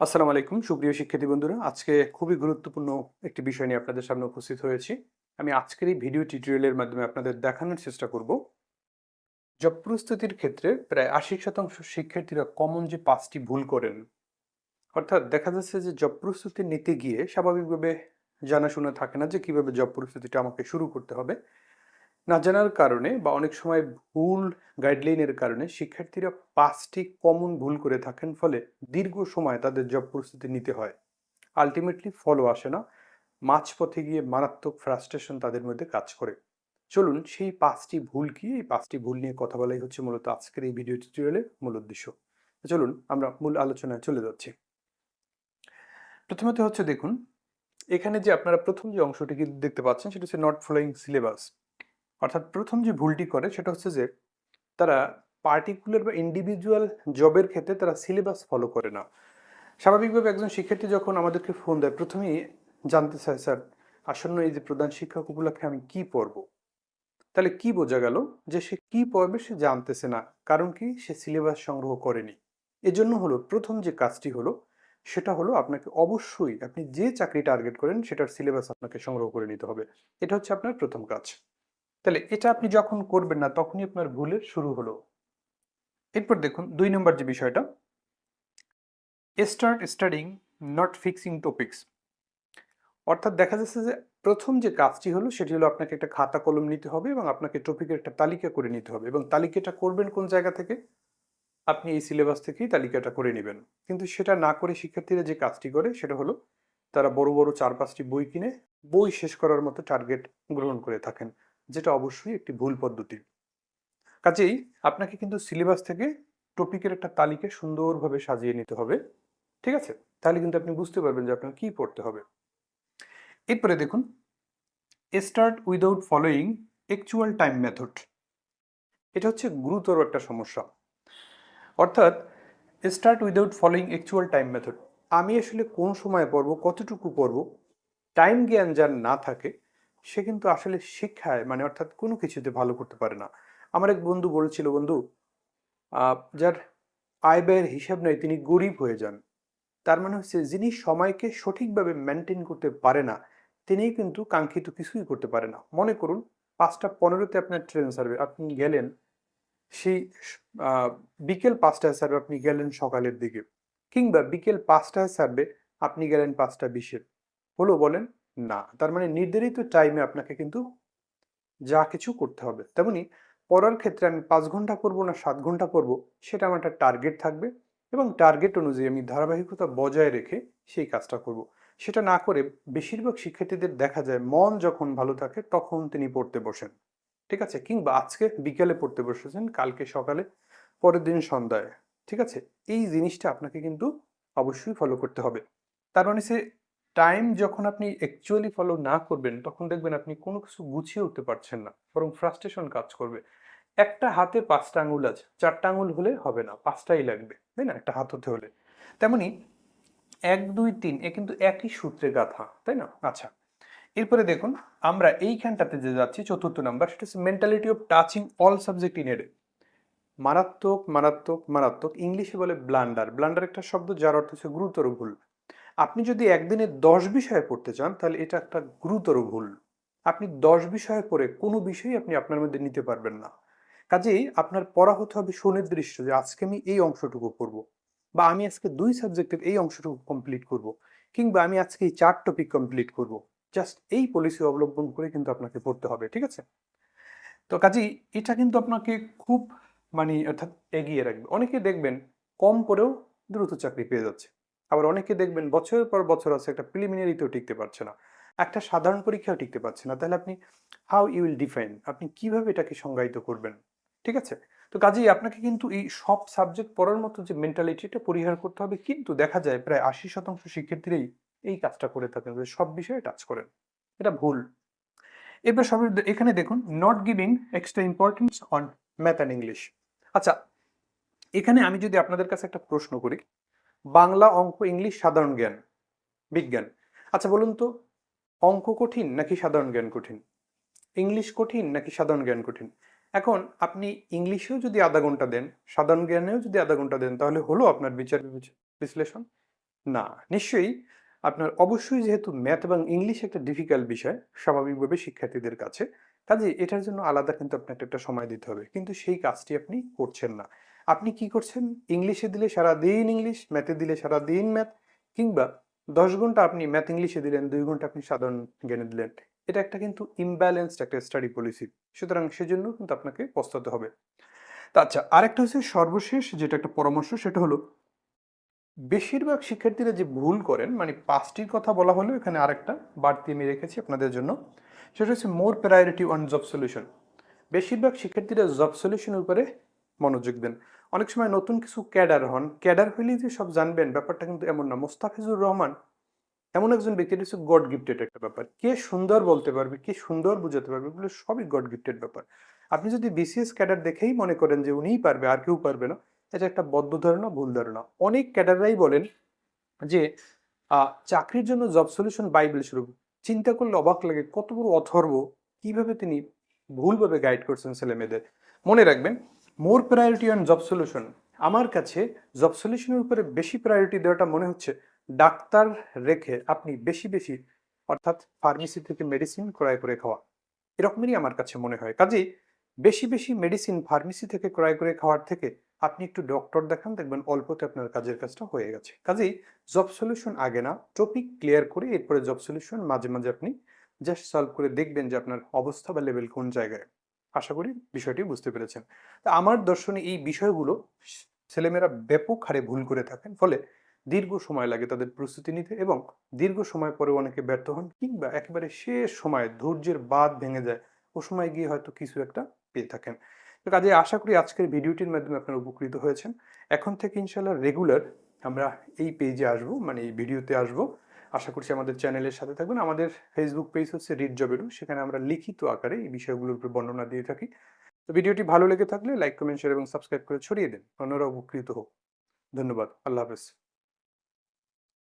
আসসালামু আলাইকুম, সুপ্রিয় শিক্ষার্থী বন্ধুরা। আজকে খুবই গুরুত্বপূর্ণ একটি বিষয় নিয়ে আপনাদের সামনে উপস্থিত হয়েছি। আমি আজকের এই ভিডিও টিউটোরিয়ালের মাধ্যমে আপনাদের দেখানোর চেষ্টা করব। জব প্রস্তুতির ক্ষেত্রে প্রায় আশি শতাংশ শিক্ষার্থীরা কমন যে পাঁচটি ভুল করেন, অর্থাৎ দেখা যাচ্ছে যে জব প্রস্তুতি নিতে গিয়ে স্বাভাবিকভাবে জানাশোনা থাকে না যে কীভাবে জব প্রস্তুতিটা আমাকে শুরু করতে হবে। না জানার কারণে বা অনেক সময় ভুল গাইডলাইনের কারণে শিক্ষার্থীরা পাঁচটি কমন ভুল করে থাকেন, ফলে দীর্ঘ সময় তাদের জব প্রস্তুতি নিতে হয়। আলটিমেটলি ফলো আসে না। মাঝপথে গিয়ে মারাত্মক ফ্রাস্ট্রেশন তাদের মধ্যে কাজ করে। চলুন সেই পাঁচটি ভুল কি? এই পাঁচটি ভুল নিয়ে কথা বলাই হচ্ছে মূলত আজকের এই ভিডিও টিউটোরিয়ালের মূল উদ্দেশ্য। চলুন আমরা মূল আলোচনায় চলে যাচ্ছি। প্রথমত হচ্ছে দেখুন, এখানে যে আপনারা প্রথম যে অংশটি দেখতে পাচ্ছেন, সেটা হচ্ছে নট ফলোয়িং সিলেবাস অর্থাৎ প্রথম যে ভুলটি করে সেটা হচ্ছে যে তারা পার্টিকুলার বা ইন্ডিভিজুয়াল জবের ক্ষেত্রে তারা সিলেবাস ফলো করে না। স্বাভাবিকভাবে একজন শিক্ষার্থী যখন আমাদেরকে ফোন দেয়, প্রথমেই জানতে চায় স্যার, আসন্ন এই যে প্রধান শিক্ষক উপলক্ষে আমি কি পড়ব? তাহলে কি বোঝা গেল যে সে কি পড়বে সে জানতেছে না, কারণ কি সে সিলেবাস সংগ্রহ করেনি। এজন্য হলো প্রথম যে কাজটি হলো, সেটা হলো আপনাকে অবশ্যই আপনি যে চাকরি টার্গেট করেন, সেটার সিলেবাস আপনাকে সংগ্রহ করে নিতে হবে। এটা হচ্ছে আপনার প্রথম কাজ। তাহলে এটা আপনি যখন করবেন না, তখনই আপনার ভুলের শুরু হলো। এরপর দেখুন, দুই নম্বর যে বিষয়টা start studying not fixing topics অর্থাৎ দেখা যাচ্ছে যে, প্রথম যে কাজটি হলো, সেটি হলো আপনাকে একটা খাতা কলম নিতে হবে এবং আপনাকে টপিকের একটা তালিকা করে নিতে হবে এবং তালিকাটা করবেন কোন জায়গা থেকে? আপনি এই সিলেবাস থেকেই তালিকাটা করে নেবেন। কিন্তু সেটা না করে শিক্ষার্থীরা যে কাজটি করে, সেটা হলো তারা বড় বড় চার পাঁচটি বই কিনে, বই শেষ করার মতো টার্গেট গ্রহণ করে থাকেন। যেটা অবশ্যই একটি ভুল পদ্ধতি। কাজেই আপনাকে কিন্তু সিলেবাস থেকে টপিকের একটা তালিকা সুন্দরভাবে সাজিয়ে নিতে হবে, ঠিক আছে? তাহলে কিন্তু আপনি বুঝতে পারবেন যে আপনার কি পড়তে হবে। এরপরে দেখুন start without following actual time method এটা হচ্ছে গুরুতর একটা সমস্যা। অর্থাৎ start without following actual time method আমি আসলে কোন সময় পড়ব, কতটুকু পড়ব টাইম জ্ঞান যার না থাকে সে কিন্তু আসলে শিক্ষায় মানে অর্থাৎ কোনো কিছুতে ভালো করতে পারে না। আমার এক বন্ধু বলেছিল, বন্ধু যার আয় ব্যয়ের হিসাব নেই, তিনি গরিব হয়ে যান। তার মানে হচ্ছে, যিনি সময়কে সঠিকভাবে মেনটেন করতে পারে না তিনি কিন্তু কাঙ্ক্ষিত কিছুই করতে পারে না। মনে করুন, পাঁচটা পনেরোতে আপনার ট্রেন সার্ভে আপনি গেলেন, সেই বিকেল পাঁচটায় সার্ভে আপনি গেলেন সকালের দিকে, কিংবা বিকেল পাঁচটায় সার্ভে আপনি গেলেন পাঁচটা বিশের। হলো বলেন না। তার মানে নির্ধারিত টাইমে আপনাকে কিন্তু যা কিছু করতে হবে। তেমনি পড়ার ক্ষেত্রে আমি পাঁচ ঘণ্টা পড়ব না, সাত ঘণ্টা পড়ব, সেটা আমার একটা টার্গেট থাকবে এবং টার্গেট অনুযায়ী আমি ধারাবাহিকতা বজায় রেখে সেই কাজটা করব। সেটা না করে বেশিরভাগ শিক্ষার্থীদের দেখা যায় মন যখন ভালো থাকে তখন তিনি পড়তে বসেন। ঠিক আছে? কিংবা আজকে বিকেলে পড়তে বসেছেন, কালকে সকালে, পরের দিন সন্ধ্যায়। ঠিক আছে? এই জিনিসটা আপনাকে কিন্তু অবশ্যই ফলো করতে হবে। তার মানে সে টাইম যখন আপনি অ্যাকচুয়ালি ফলো না করবেন, তখন দেখবেন আপনি কোনো কিছু গুছিয়ে উঠতে পারছেন না, বরং ফ্রাস্ট্রেশন কাজ করবে। একটা হাতে পাঁচটা আঙুল আছে, চারটা আঙুল হলে হবে না, পাঁচটাই লাগবে, তাই না? একটা হাত হতে হলে। তেমনি এক, দুই, তিন, এ কিন্তু একই সূত্রে গাথা, তাই না? আচ্ছা এরপরে দেখুন, আমরা এইখানটাতে যে যাচ্ছি, চতুর্থ নাম্বার, সেটা হচ্ছে mentality of touching all subject in add মারাত্মক মারাত্মক মারাত্মক, ইংলিশে বলে ব্লান্ডার ব্লান্ডার একটা শব্দ যার অর্থ হচ্ছে গুরুতর ভুল। আপনি যদি একদিনে দশ বিষয়ে পড়তে চান, তাহলে এটা একটা গুরুতর ভুল। আপনি দশ বিষয়ে পড়ে কোনো বিষয়ই আপনি আপনার মধ্যে নিতে পারবেন না। কাজেই আপনার পড়া হতে হবে সুনির্দিষ্ট যে আজকে আমি এই অংশটুকু পড়ব, বা আমি আজকে দুই সাবজেক্টের এই অংশটুকু কমপ্লিট করব, কিংবা আমি আজকে এই চার টপিক কমপ্লিট করব। জাস্ট এই পলিসি অবলম্বন করে কিন্তু আপনাকে পড়তে হবে, ঠিক আছে? তো কাজেই এটা কিন্তু আপনাকে খুব মানে অর্থাৎ এগিয়ে রাখবে। অনেকে দেখবেন কম করেও দ্রুত চাকরি পেয়ে যাচ্ছে। আবার অনেকে দেখবেন বছরের পর বছর আছে একটা প্রিলিমিনারিতেও টিকতে পারছে না। একটা সাধারণ পরীক্ষাও টিকতে পারছে না। তাহলে আপনি হাউ ইউ উইল ডিফাইন আপনি কীভাবে এটাকে সংজ্ঞায়িত করবেন? ঠিক আছে? তো কাজেই আপনাকে কিন্তু এই সব সাবজেক্ট পড়ার মতো যে মেন্টালিটি এটা পরিহার করতে হবে, কিন্তু দেখা যায় প্রায় আশি শতাংশ শিক্ষার্থীরাই এই কাজটা করে থাকেন সব বিষয়ে টাচ করেন। এটা ভুল। এবার সব এখানে দেখুন not giving extra importance on math and English আচ্ছা এখানে আমি যদি আপনাদের কাছে একটা প্রশ্ন করি বাংলা অঙ্ক ইংলিশ সাধারণ জ্ঞান, বিজ্ঞান। আচ্ছা বলুন তো, অঙ্ক কঠিন নাকি সাধারণ জ্ঞান কঠিন? ইংলিশ কঠিন নাকি সাধারণ জ্ঞান কঠিন? এখন আপনি ইংলিশেও যদি আধা ঘণ্টা দেন, সাধারণ জ্ঞানেও যদি আধা ঘণ্টা দেন, তাহলে হলো আপনার বিচার বিশ্লেষণ? না, নিশ্চয়ই আপনার অবশ্যই যেহেতু ম্যাথ এবং ইংলিশ একটা ডিফিকাল্ট বিষয়, স্বাভাবিকভাবে শিক্ষার্থীদের কাছে। কাজে এটার জন্য আলাদা কিন্তু আপনাকে একটা সময় দিতে হবে। কিন্তু সেই কাজটি আপনি করছেন না। আপনি কি করছেন? ইংলিশে দিলে সারা দিন ইংলিশ, ম্যাথে দিলে সারা দিন ম্যাথ, কিংবা দশ ঘণ্টা আপনি ম্যাথ ইংলিশে দিলেন, দুই ঘণ্টা আপনি সাধারণ জ্ঞানে দিলেন। এটা একটা কিন্তু ইমব্যালেন্সড একটা স্টাডি পলিসি সুতরাং সেজন্য কিন্তু আপনাকে পস্তাতে হবে। আচ্ছা আরেকটা হচ্ছে সর্বশেষ যেটা একটা পরামর্শ, সেটা হলো বেশিরভাগ শিক্ষার্থীরা যে ভুল করেন মানে পাঁচটির কথা বলা হলো, এখানে আরেকটা বাড়তি আমি রেখেছি আপনাদের জন্য। সেটা হচ্ছে more priority on job solution বেশিরভাগ শিক্ষার্থীরা জব সলিউশনের উপরে মনোযোগ দেন। অনেক সময় নতুন কিছু ক্যাডার হন, ক্যাডার হইলেই যে সব জানবেন, ব্যাপারটা কিন্তু এমন না। মোস্তাফিজুর রহমান এমন একজন ব্যক্তি, এটা হচ্ছে গড গিফটেড একটা ব্যাপার। কে সুন্দর বলতে পারবে, কে সুন্দর বুঝাতে পারবে, এগুলো সবই গড গিফটেড ব্যাপার। আপনি যদি বিসিএস ক্যাডার দেখেই মনে করেন যে উনিই পারবে, আর কেউ পারবে না, এটা একটা বদ্ধ ধারণা, ভুল ধারণা। অনেক ক্যাডাররাই বলেন যে চাকরির জন্য জব সলিউশন বাইবেল শুরু চিন্তা করলে অবাক লাগে, কত বড় অথর্ব, কীভাবে তিনি ভুলভাবে গাইড করছেন ছেলে মেয়েদের মনে রাখবেন more priority on job solution. আমার কাছে জব সলিউশনের উপরে বেশি প্রায়োরিটি দেওয়াটা মনে হচ্ছে ডাক্তার রেখে আপনি বেশি বেশি, অর্থাৎ ফার্মেসি থেকে মেডিসিন ক্রয় করে খাওয়া। এরকমই আমার কাছে মনে হয়। কাজেই বেশি বেশি মেডিসিন ফার্মেসি থেকে ক্রয় করে খাওয়ার থেকে আপনি একটু ডক্টর দেখান, দেখবেন অল্পতে আপনার কাজের কাজটা হয়ে গেছে। কাজেই জব সলিউশন আগে না, টপিক ক্লিয়ার করে এরপরে জব সলিউশন মাঝে মাঝে আপনি জাস্ট সলভ করে দেখবেন যে আপনার অবস্থা বা লেভেল কোন জায়গায়। আশা করি বিষয়টি বুঝতে পেরেছেন। তা আমার দর্শনে এই বিষয়গুলো ছেলেমেয়েরা ব্যাপক হারে ভুল করে থাকেন, ফলে দীর্ঘ সময় লাগে তাদের প্রস্তুতি নিতে এবং দীর্ঘ সময় পরে অনেকে ব্যর্থ হন কিংবা একেবারে শেষ সময় ধৈর্যের বাদ ভেঙে যায়, ও সময় গিয়ে হয়তো কিছু একটা পেয়ে থাকেন। কাজে আশা করি আজকের ভিডিওটির মাধ্যমে আপনারা উপকৃত হয়েছেন। এখন থেকে ইনশাল্লাহ রেগুলার আমরা এই পেজে আসব মানে এই ভিডিওতে আসব। আশা করছি আমাদের চ্যানেলের সাথে থাকবেন। আমাদের ফেসবুক পেজ হচ্ছে রিড জবেরু সেখানে আমরা লিখিত আকারে এই বিষয়গুলোর উপর বর্ণনা দিয়ে থাকি। তো ভিডিওটি ভালো লেগে থাকলে লাইক কমেন্ট শেয়ার এবং সাবস্ক্রাইব করে ছড়িয়ে দেন। অন্যরা উপকৃত হোক। ধন্যবাদ। আল্লাহ হাফেজ।